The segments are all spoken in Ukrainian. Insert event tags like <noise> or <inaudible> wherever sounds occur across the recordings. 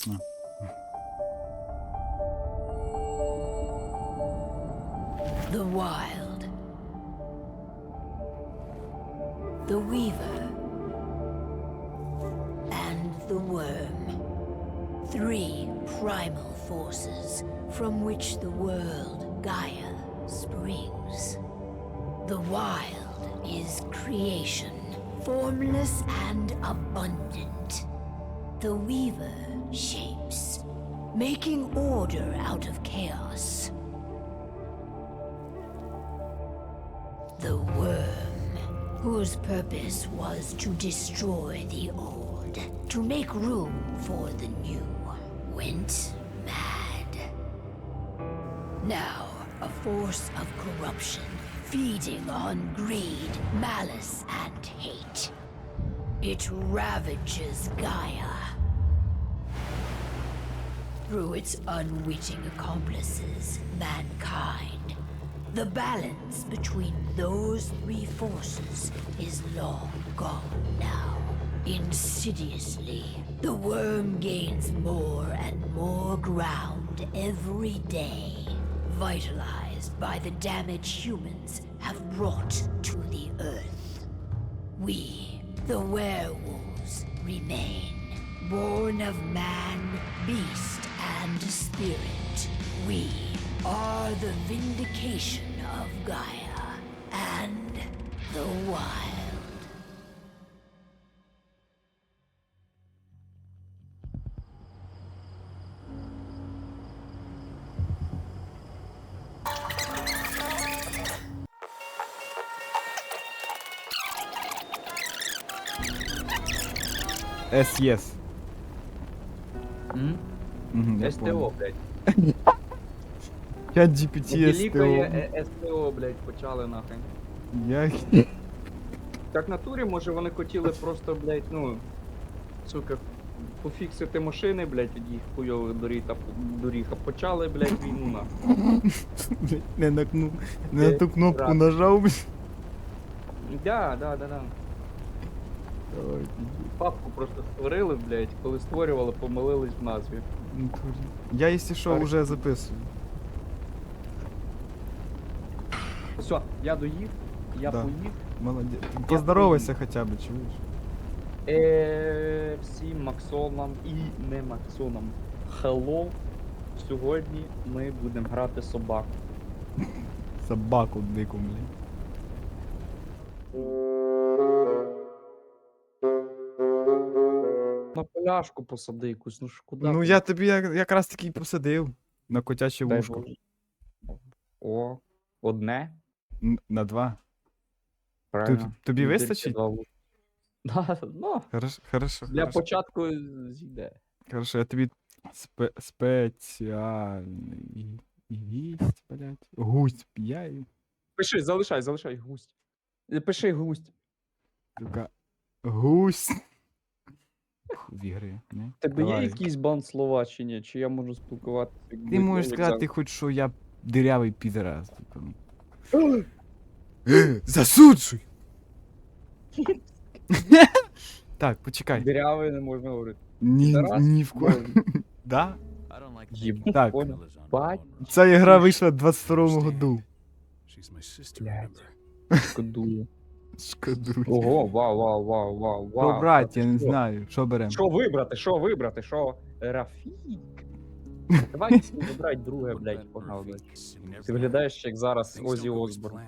The Wild. The Weaver. And the Worm. Three primal forces from which the world Gaia springs. The Wild is creation, formless and abundant. The Weaver shapes, making order out of chaos. The worm, whose purpose was to destroy the old, to make room for the new, went mad. Now, a force of corruption, feeding on greed, malice, and hate. It ravages Gaia. Through its unwitting accomplices, mankind, the balance between those three forces is long gone now. Insidiously, the worm gains more and more ground every day, vitalized by the damage humans have brought to the earth. We, the werewolves, remain, born of man, spirit. We are the vindication of Gaia and the wild. SES. М? Hmm? Я СТО, понял. блядь. Чат GPT Лікає STO. е- СТО, блядь, почали нахуй. Я... Так в натурі, може вони хотіли просто, блядь, ну, сука, пофіксити машини, блядь, від їх хуйових доріг, та доріг, а почали, блядь, війну нахуй. <laughs> Не на, кну... не на ту кнопку нажав. Да, да, да, да. Папку просто створили, блядь, коли створювали, помилились в назві. Я, якщо що, Так. вже записую. Все, я доїв, я Да. поїв. Молодець. Поздоровайся хоча б, чуєш? Е, всім Максонам і не Максонам. Hello. Сьогодні ми будемо грати собаку. Собаку дику, блін. На поляшку посади якусь, ну ж куди? Ну я тобі як- якраз таки й посадив на котяче Дай вушко. Боже. О, одне. Н- На два. Правильно. тобі Дірки вистачить? два вуха. <laughs> Да, ну, Хорошо, хорошо. для хорошо. початку зійде. Хорошо, я тобі спе- спеціальний гість, блядь. Гусь п'яй. Пиши, залишай, залишай густь. Е, Пиши густь. Гусь. В ігри, не? Тебе є Давай. якийсь бан слова чи я можу спілкуватися? Ти можеш сказати хоч, що я дирявий підраз. типу. <gasps> Е, Засуджуй! <laughs> Так, почекай. Дирявий не можна говорити. Ні, Підарас? ні в ко. Можна. <laughs> Да? Їб- Так. понял. Бать. Ця ігра вийшла в 22-му году. Блядь. Шкодую. Шкодую. Ого, вау, вау, вау, вау, вау. Що брати, я не знаю. Що беремо? Що вибрати, що вибрати, що? Рафік. <laughs> Давай вибирай друге, блядь, погнали, блядь. Ти виглядаєш як зараз Озі Осборн.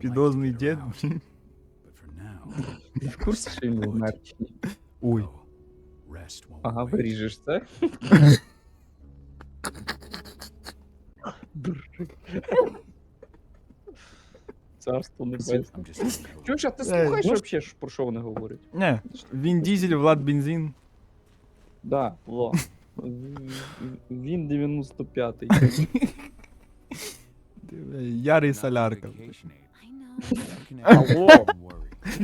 Підозний дід. <laughs> Ти в курсі, що він вмер? Ой. Ага, виріжеш це. <laughs> Царство небесне. Чуєш, а ти слухаєш ну, вообще, про що вони говорять? Не, він дізель, Влад бензин. Да, во. <laughs> Він 95-й. Ярий солярка. Алло,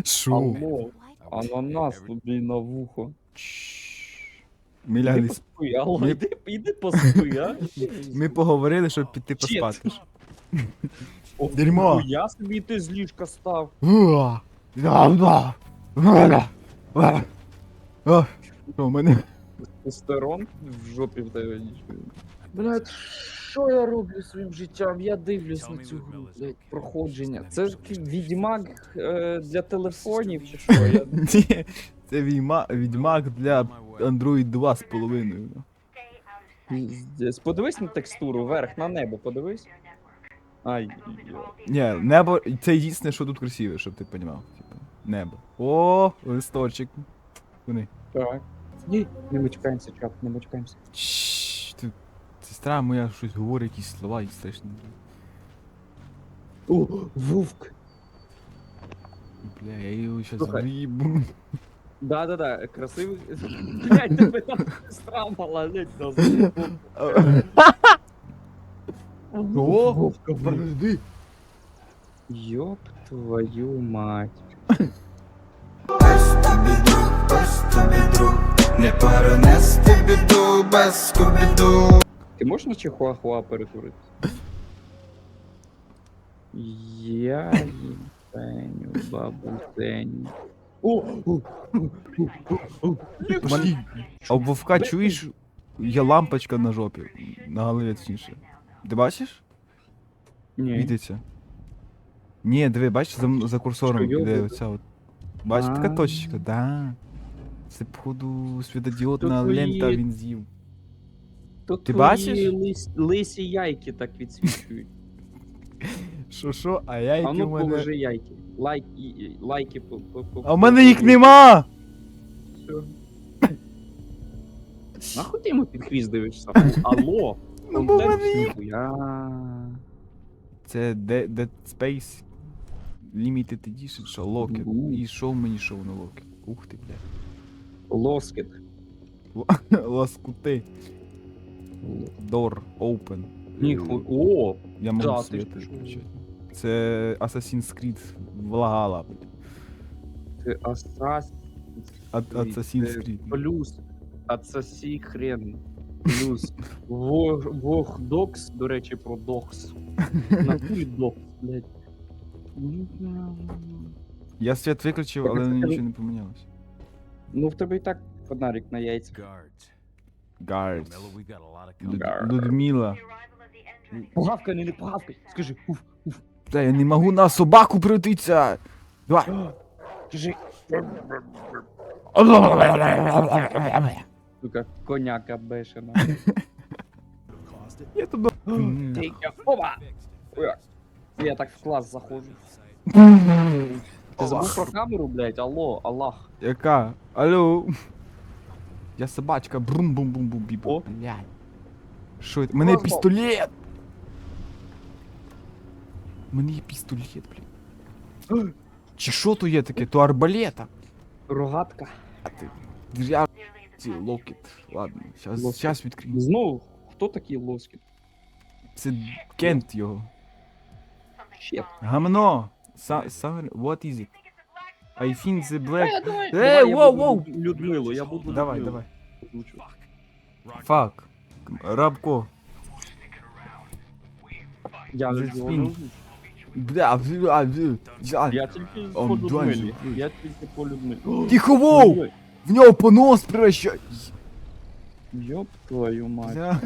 Шо? алло, ананас тобі на вухо. Ми Іди поспи, алло, Ми- іди, іди поспи, а? <laughs> Ми поговорили, щоб піти поспати. О, Дерьмо. Я собі ти з ліжка став. Що, у мене. Тестостерон в жопі в тебе. Блядь, що я роблю своїм життям? Я дивлюсь на цю гру, блядь, проходження. Це ж відьмак е, для телефонів чи що? Я... <laughs> Ні, це відьма... відьмак для Android 2 з половиною. Піздець. Подивись на текстуру, вверх, на небо, подивись. Ай. Ні, небо, це єдине, що тут красиве, щоб ти розумів. Типу, небо. О, листочок. Вони. Так. Ні, не мочкаємося, чат, не мочкаємося. Чш, ти... Сестра моя щось говорить, якісь слова і страшні. О, вовк. Бля, я його щас Слухай. Да-да-да, красивий. <laughs> Блядь, тебе там сестра малолетня. <laughs> О, Вовка, подожди. Ёб твою мать. Ось тобі друг, ось тобі друг, не перенести біду без скубіду. Ти можеш на чихуахуа перетворити? Я їбеню, бабусеню. О, о, о, о, о, о. А у вовка чуєш, є лампочка на жопі. На голові точніше. Ти бачиш? Ні. Відеться. Ні, диви, бачиш, за, за курсором Що, іде оця от. Бачиш, така А. точечка, да. Це, походу, світодіодна То твої- лента він з'їв. То Ти твої бачиш? лис- лисі яйки так відсвічують. <laughs> Що що, а яйки А у ну мене. положи яйки. Лайк, і- і- лайки по, по, по А в мене їх нема! Всё. Нахуй ти йому під хвіст дивишся? Алло! Ну, бо в мене їх- ніхуя. Це Dead, Dead Space Limited Edition, що локет. Мгм. І шоу мені шоу на локет. Ух ти, бля. <laughs> Лоскет. Ласкути. Door open. Ніху. О! Я можу Да, ти ж- включити. Це Assassin's Creed влагала. Це Асас. Assassin's Creed. Плюс. Отсосі хрен. Плюс. Вог, Докс, до речі, про Докс. <laughs> Натурі Докс, блядь. Я світ виключив, але нічого не помінялося. Ну в тебе і так фонарик на of Люд- Guard. Людмила. Погавкай, не, не погавкай. Скажи, уф, Та я не можу на собаку притися. Давай. <gasps> скажи. <laughs> Сука, коняка бешена. Я я- Опа! Ой, Я так в клас заходжу. Ти забув про камеру, блядь, алло, Аллах. Яка? Алло. Я собачка. брум бум бум бум бібо. О. Блядь. Що це? Мене Класно. пістолет. Мене є пістолет, блядь. Чи що то є таке? То арбалета. Рогатка. А ти. Я... Ці локет. Ладно, щас, Локет. щас відкрию. Знову, хто такий лоскіт? Це Кент його. Щет. Гамно. Са, са, what is it? I think the black... Давай, Ей, я воу, буду воу! Людмилу, я буду Давай, Людмилу. давай. Озвучу. Фак. Рабко. Я Вже ж його спін. не озвучу. Бля, бля, бля. Я... Я тільки Он по Людмилі. дуанжі. Я тільки по Людмилі. Тихо, воу! Ой, В нього понос превращай. Йоп твою мать.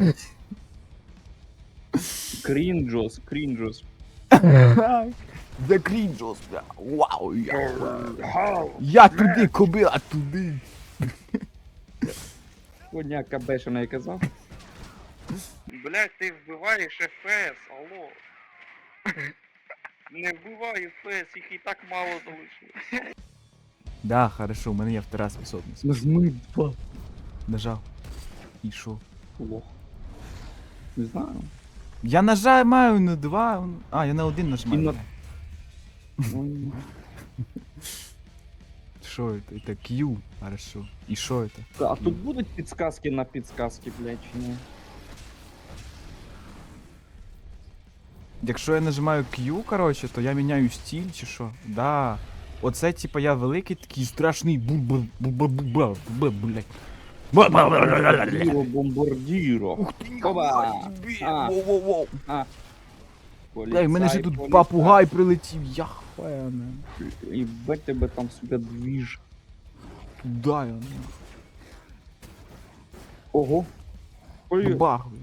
Крінджос, крінджос. The <laughs> Крінджос, бля. Вау, я. Я туди, кобила, туди. Коняка бешена, я казав. Блять, ти вбиваєш ФС, алло. Не вбивай ФС, їх і так мало залишилось. Да, хорошо, у мене є втора способність. Нажми два. Нажав. І що? Лох. Не знаю. Я нажимаю на два. А, я на один нажимаю. І на- бля. Ой, Що это? Это Q. Хорошо. І що это? А тут будуть підсказки на підсказки, блядь, чи ні? Якщо я нажимаю Q, короче, то я міняю стиль чи що? Да. Оце, типа, я великий такий страшний бу бу блядь. Бомбардіро. Ух ти. Воу-воу-воу. Бля, в мене ще тут папугай прилетів, я хуяна. І бать тебе там, сука, двіж. Туда я. Ого. Бахуй.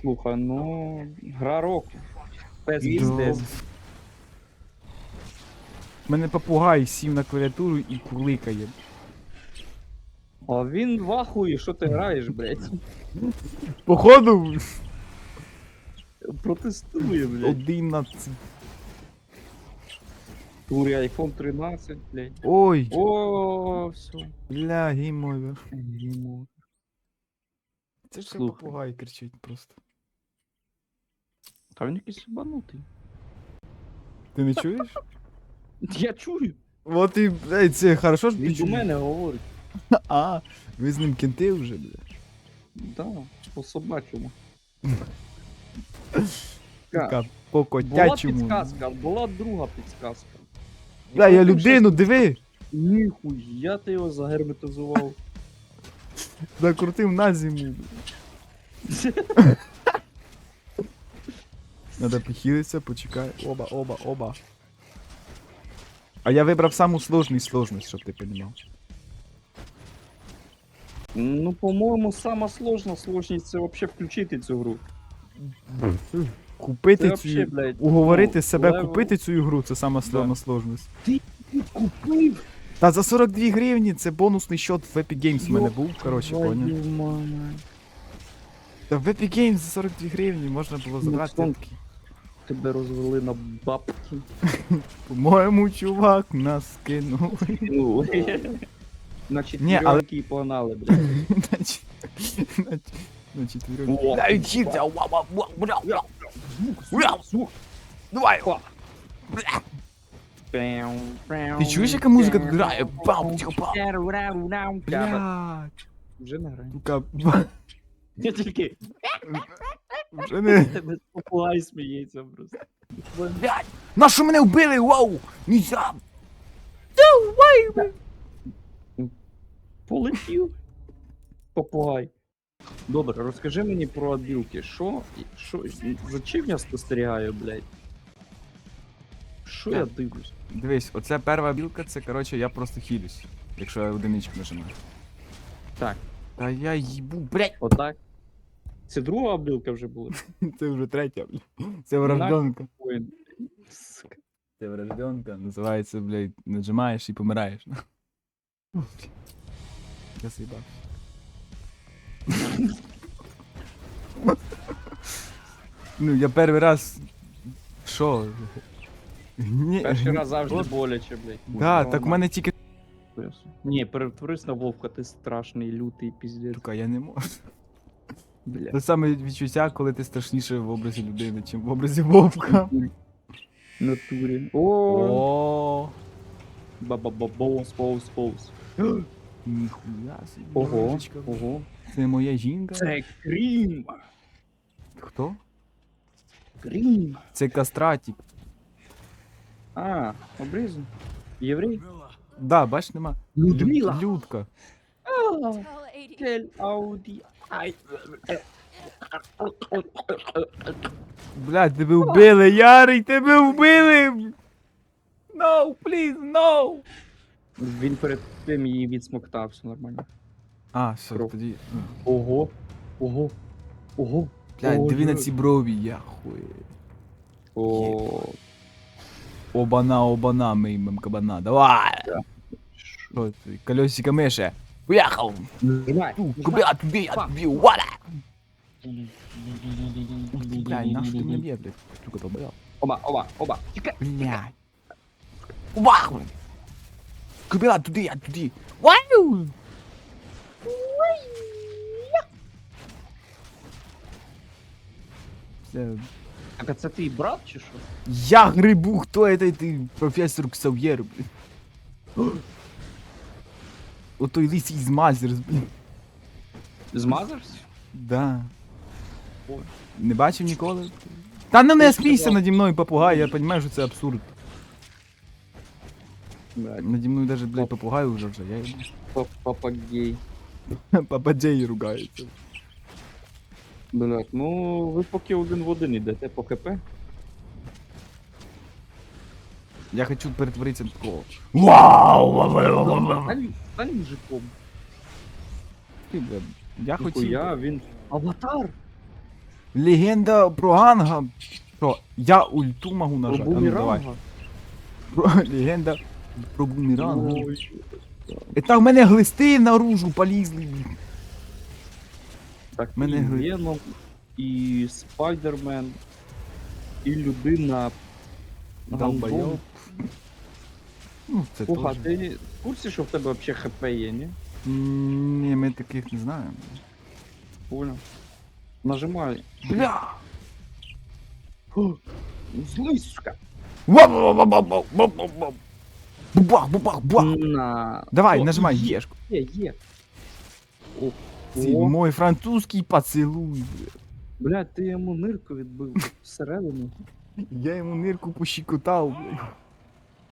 слухай, ну, гра року. Пес Да. Мене попугай сів на клавіатуру і курликає. А він вахує, що ти граєш, блядь? Походу, Протестує, блядь. 11. Турі iPhone 13, блядь. Ой, О, все. бля, геймовер. Це ж Слухай. попугай кричить просто. Та він якийсь ебанутий. Ти не чуєш? <laughs> Я чую. Вот і, блядь, це хорошо ж Він до мене говорить. <laughs> А, ви з ним кінти вже, бля. Да, по собачому. <laughs> Така, по Була котячому. підсказка, була друга підсказка. Бля, я людину, диви! щас- Ніхуя ти його загерметизував. Закрутив на зиму. Надо похилитися, почекай. Оба, оба, оба. А я вибрав саму сложну сложність, щоб ти розумів. Ну, по-моєму, сама сложна сложність це взагалі включити цю гру. Купити Це цю. вообще, блядь, Уговорити ну, себе левел. купити цю ігру, це сама Да. сложна сложність. Купив! Та за 42 гривні це бонусний счет в Epic Games в мене був, коротше, поняв. Твою. Та в Epic Games за 42 гривні можна було Ну, забрати. такий. Тебе розвели на бабки. По-моєму, чувак нас кинув. Ну, Значить, Ні, але- і погнали, блядь. <laughs> Значить, значить, значить, вірю. О, Дай, вчиться, ва, ва, ва, бля, бля. Бля, Давай. Ти чуєш, яка музика тут грає? Бам, тихо, бам. Блядь. Вже не грає. Сука, Я тільки вже не... <laughs> тебе попугай сміється просто. Блядь, на що мене вбили, вау! Нельзя! Полетів. Попугай. Добре, розкажи мені про білки. Що, що, за чим я спостерігаю, блядь? Що я дивлюсь? Дивись, оця перша білка, це, коротше, я просто хілюсь, якщо я одиничку нажимаю. Так. Та я їбу, блядь, Отак. Це друга білка вже була. це вже третя, блядь. Це врожденка. Ой, сука. Це врожденка, називається, блядь, нажимаєш і помираєш. Я заїбав. Ну, я перший раз. Що? Ні. Перший раз завжди боляче, блядь. Да, так в мене тільки. Ні, перетворись на вовка, ти страшний, лютий піздець. Сука, я не можу. Бля. Те саме відчуття, коли ти страшніше в образі людини, чим в образі вовка. Натурі. О, Ба-ба-ба-боус, боус, боус. ніхуя собі. Ого, божечка. ого. Це моя жінка. Це крім. Хто? Крім. Це кастратік. А, обрізу. Єврей? Да, бач, нема. Людмила. Людка. Ауді. Ай. Блядь, тебе вбили, Ярий, тебе вбили! No, please, no! Він перед тим її відсмоктав, все нормально. А, все, Кров. тоді. ну. Ого. Ого. Ого. Блядь, диви на ці брові, я хуй. О, Обана, обана, меймем кабана, давай! Що ти, колесико миша? Уехал! Нажимай. Ну, куда туди, я тобі, вала! Блядь, нахуй ти мене б'є, блядь? Сука, долбоёб. Оба, оба, оба. Тікай. Блядь. Вахуй! Куда туди, я туди. Вау! Це... Так, а це твій брат чи що? Я грибу, хто это ти, професор Ксав'єр, блін. Отой лисий з Мазерс, блін. Змазався? Да. Ой. Не бачив ніколи? Та ну не смійся наді мною, попугай, я розумію, що це абсурд. Блядь, Наді мною даже, блядь, попугай уже вже, я йому. пап- папа гей. <laughs> Папа Джей ругається. Блядь, ну ви поки один в один йдете по КП. Я хочу перетворитися в такого. Вау! Стань, стань мужиком. ти, блядь. Я хотів. Ніхуя, він. Аватар! Легенда про Ганга. Що, я ульту можу Про нажати. А ну, давай. Про <laughs> легенда про бумеранга. Ой, І там в мене глисти наружу полізли. блін. Так, Мене і гри- Веном, і Спайдермен, і людина. Долбойоб. Ну, це Слухай, теж. ти в курсі, що в тебе взагалі ХП є, ні? М, Ні, ми таких не знаємо. Понял. Нажимай. Бля! Злий, сука. Бабах, бабах, бах! На. Давай, О, нажимай є, єшку. Є, є. О, Ці о, мой французький поцілуй. бля. блядь, ти йому нирку відбив всередину. Я йому нирку пощекотав, блядь.